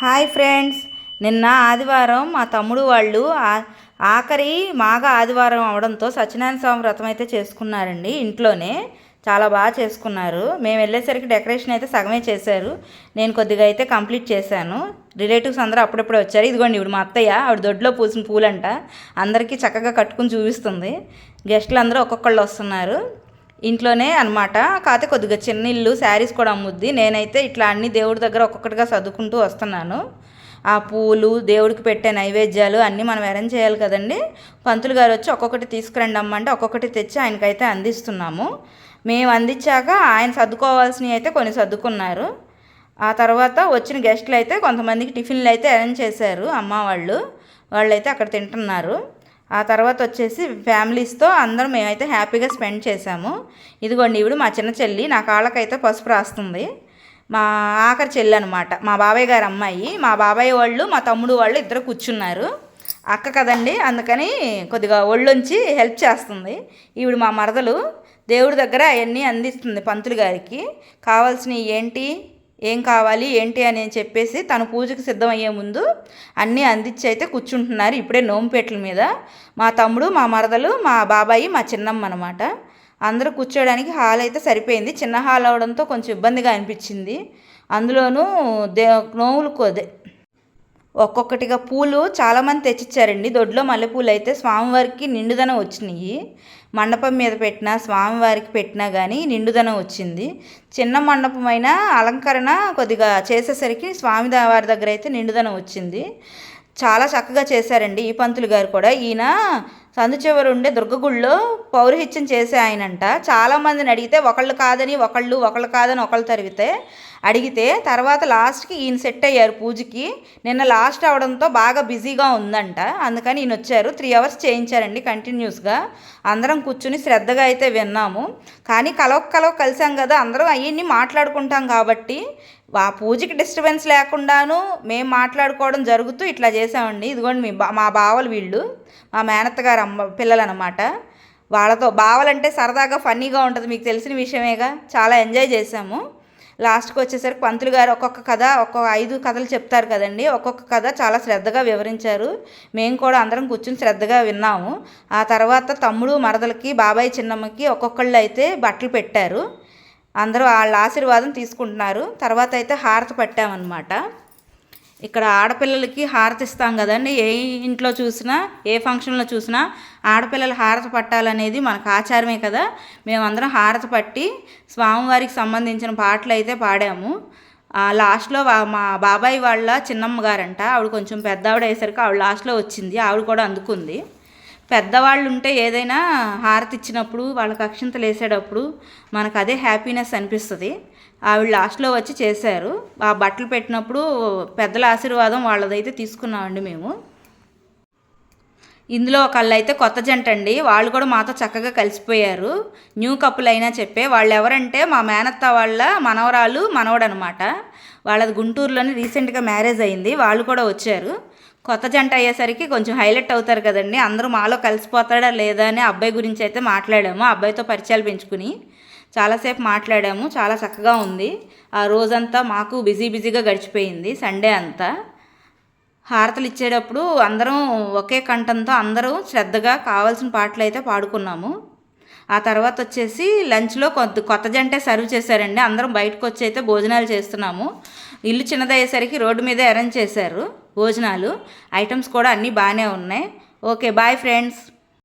Hi friends. నిన్న ఆదివారం మా తమ్ముడు వాళ్ళు ఆఖరి మాఘ ఆదివారం అవడంతో సత్యనారాయణ స్వామి వ్రతం అయితే చేసుకున్నారండి ఇంట్లోనే. చాలా బాగా చేసుకున్నారు. మేము వెళ్ళేసరికి డెకరేషన్ అయితే సగమే చేశారు. నేను కొద్దిగా అయితే కంప్లీట్ చేశాను. రిలేటివ్స్ అందరూ అప్పుడప్పుడు వచ్చారు. ఇదిగోండి ఇప్పుడు మా అత్తయ్య ఆవిడ దొడ్లో పూసిన పూలంట. అందరికీ చక్కగా కట్టుకుని చూపిస్తుంది. గెస్టులు అందరూ ఒక్కొక్కళ్ళు వస్తున్నారు. ఇంట్లోనే అనమాట కాకపోతే కొద్దిగా చిన్న ఇల్లు శారీస్ కూడా అమ్ముద్ది. నేనైతే ఇట్లా అన్ని దేవుడి దగ్గర ఒక్కొక్కటిగా సర్దుకుంటూ వస్తున్నాను. ఆ పూలు దేవుడికి పెట్టే నైవేద్యాలు అన్నీ మనం అరేంజ్ చేయాలి కదండి. పంతులు గారు వచ్చి ఒక్కొక్కటి తీసుకురండి అమ్మంటే ఒక్కొక్కటి తెచ్చి ఆయనకైతే అందిస్తున్నాము. మేము అందించాక ఆయన సర్దుకోవాల్సినవి అయితే కొన్ని సర్దుకున్నారు. ఆ తర్వాత వచ్చిన గెస్టులు అయితే కొంతమందికి టిఫిన్లు అయితే అరేంజ్ చేశారు అమ్మ వాళ్ళు. వాళ్ళైతే అక్కడ తింటున్నారు. ఆ తర్వాత వచ్చేసి ఫ్యామిలీస్తో అందరం మేమైతే హ్యాపీగా స్పెండ్ చేశాము. ఇదిగోండి ఇప్పుడు మా చిన్న చెల్లి నా కాళ్ళకైతే పసుపు రాస్తుంది. మా ఆఖరి చెల్లి అనమాట మా బాబాయ్ గారు అమ్మాయి. మా బాబాయ్ వాళ్ళు మా తమ్ముడు వాళ్ళు ఇద్దరు కూర్చున్నారు. అక్క కదండి అందుకని కొద్దిగా ఒళ్ళొంచి హెల్ప్ చేస్తుంది. ఈవిడ మా మరదలు దేవుడి దగ్గర అవన్నీ అందిస్తుంది పంతులు గారికి. కావాల్సినవి ఏంటి? ఏం కావాలి ఏంటి అని చెప్పేసి తను పూజకు సిద్ధమయ్యే ముందు అన్నీ అందించి అయితే కూర్చుంటున్నారు ఇప్పుడే నోంపేట్ల మీద. మా తమ్ముడు మా మరదలు మా బాబాయి మా చిన్నమ్మ అనమాట అందరూ కూర్చోడానికి హాల్ అయితే సరిపోయింది. చిన్న హాల్ అవడంతో కొంచెం ఇబ్బందిగా అనిపించింది. అందులోనూ దే నోములు కొదే ఒక్కొక్కటిగా పూలు చాలామంది తెచ్చిచ్చారండి. దొడ్లో మల్లెపూలు అయితే స్వామివారికి నిండుదనం వచ్చినాయి. మండపం మీద పెట్టినా స్వామివారికి పెట్టినా కానీ నిండుదనం వచ్చింది. చిన్న మండపం అయినా అలంకరణ కొద్దిగా చేసేసరికి స్వామి వారి దగ్గర అయితే నిండుదనం వచ్చింది. చాలా చక్కగా చేశారండి ఈ పంతులు గారు కూడా. ఈయన సందు చివర ఉండే దుర్గగుడిలో పౌరహిత్యం చేసే ఆయనంట. చాలామందిని అడిగితే ఒకళ్ళు కాదని ఒకళ్ళు ఒకళ్ళు కాదని ఒకళ్ళు తరిగితే అడిగితే తర్వాత లాస్ట్కి ఈయన సెట్ అయ్యారు పూజకి. నిన్న లాస్ట్ అవడంతో బాగా బిజీగా ఉందంట. అందుకని ఈయన వచ్చారు. త్రీ అవర్స్ చేయించారండి కంటిన్యూస్గా. అందరం కూర్చుని శ్రద్ధగా అయితే విన్నాము. కానీ కలవ కలవ కలిసాం కదా అందరం అవన్నీ మాట్లాడుకుంటాం కాబట్టి ఆ పూజకి డిస్టర్బెన్స్ లేకుండాను మేము మాట్లాడుకోవడం జరుగుతూ ఇట్లా చేసామండి. ఇదిగోండి మీ బా మా బావలు వీళ్ళు మా మేనత్త గారు అమ్మ పిల్లలు అనమాట వాళ్ళతో బావలంటే సరదాగా ఫన్నీగా ఉంటుంది మీకు తెలిసిన విషయమేగా. చాలా ఎంజాయ్ చేసాము లాస్ట్కి వచ్చేసరికి పంతులు గారు ఒక్కొక్క కథ ఒక్కొక్క ఐదు కథలు చెప్తారు కదండి. ఒక్కొక్క కథ చాలా శ్రద్ధగా వివరించారు. మేము కూడా అందరం కూర్చుని శ్రద్ధగా విన్నాము. ఆ తర్వాత తమ్ముడు మరదలకి బాబాయ్ చిన్నమ్మకి ఒక్కొక్కళ్ళు అయితే బట్టలు పెట్టారు. అందరూ వాళ్ళ ఆశీర్వాదం తీసుకుంటున్నారు. తర్వాత అయితే హారతి పట్టామన్నమాట. ఇక్కడ ఆడపిల్లలకి హారతి ఇస్తాం కదండి. ఏ ఇంట్లో చూసినా ఏ ఫంక్షన్లో చూసినా ఆడపిల్లలు హారతి పట్టాలనేది మనకు ఆచారమే కదా. మేమందరం హారతి పట్టి స్వామివారికి సంబంధించిన పాటలు అయితే పాడాము. లాస్ట్లో మా బాబాయ్ వాళ్ళ చిన్నమ్మ గారంట. ఆవిడ కొంచెం పెద్ద ఆవిడ అయ్యేసరికి ఆవిడ లాస్ట్లో వచ్చింది. ఆవిడ కూడా అందుకుంది. పెద్దవాళ్ళు ఉంటే ఏదైనా హారతి ఇచ్చినప్పుడు వాళ్ళకి అక్షింతలు వేసేటప్పుడు మనకు అదే హ్యాపీనెస్ అనిపిస్తుంది. ఆవిడ లాస్ట్లో వచ్చి చేశారు. ఆ బట్టలు పెట్టినప్పుడు పెద్దల ఆశీర్వాదం వాళ్ళదైతే తీసుకున్నామండి మేము. ఇందులో ఒకళ్ళు అయితే కొత్త జంట అండి. వాళ్ళు కూడా మాతో చక్కగా కలిసిపోయారు. న్యూ కపుల్ అయినా చెప్పే వాళ్ళు ఎవరంటే మా మేనత్త వాళ్ళ మనవరాలు మనవడు అనమాట వాళ్ళది గుంటూరులోని రీసెంట్గా మ్యారేజ్ అయింది. వాళ్ళు కూడా వచ్చారు. కొత్త జంట అయ్యేసరికి కొంచెం హైలైట్ అవుతారు కదండి. అందరూ మాలో కలిసిపోతాడా లేదా అని అబ్బాయి గురించి అయితే మాట్లాడాము. ఆ అబ్బాయితో పరిచయాలు పెంచుకుని చాలాసేపు మాట్లాడాము. చాలా చక్కగా ఉంది. ఆ రోజంతా మాకు బిజీ బిజీగా గడిచిపోయింది సండే అంతా. హారతలు ఇచ్చేటప్పుడు అందరం ఒకే కంఠంతో అందరూ శ్రద్ధగా కావాల్సిన పాటలు అయితే పాడుకున్నాము. ఆ తర్వాత వచ్చేసి లంచ్లో కొత్త కొత్త జంటే సర్వ్ చేశారండి. అందరం బయటకు వచ్చి అయితే భోజనాలు చేస్తున్నాము. ఇల్లు చిన్నదయ్యేసరికి రోడ్డు మీద అరేంజ్ చేశారు. భోజనాలు ఐటమ్స్ కూడా అన్నీ బాగానే ఉన్నాయి. Okay bye friends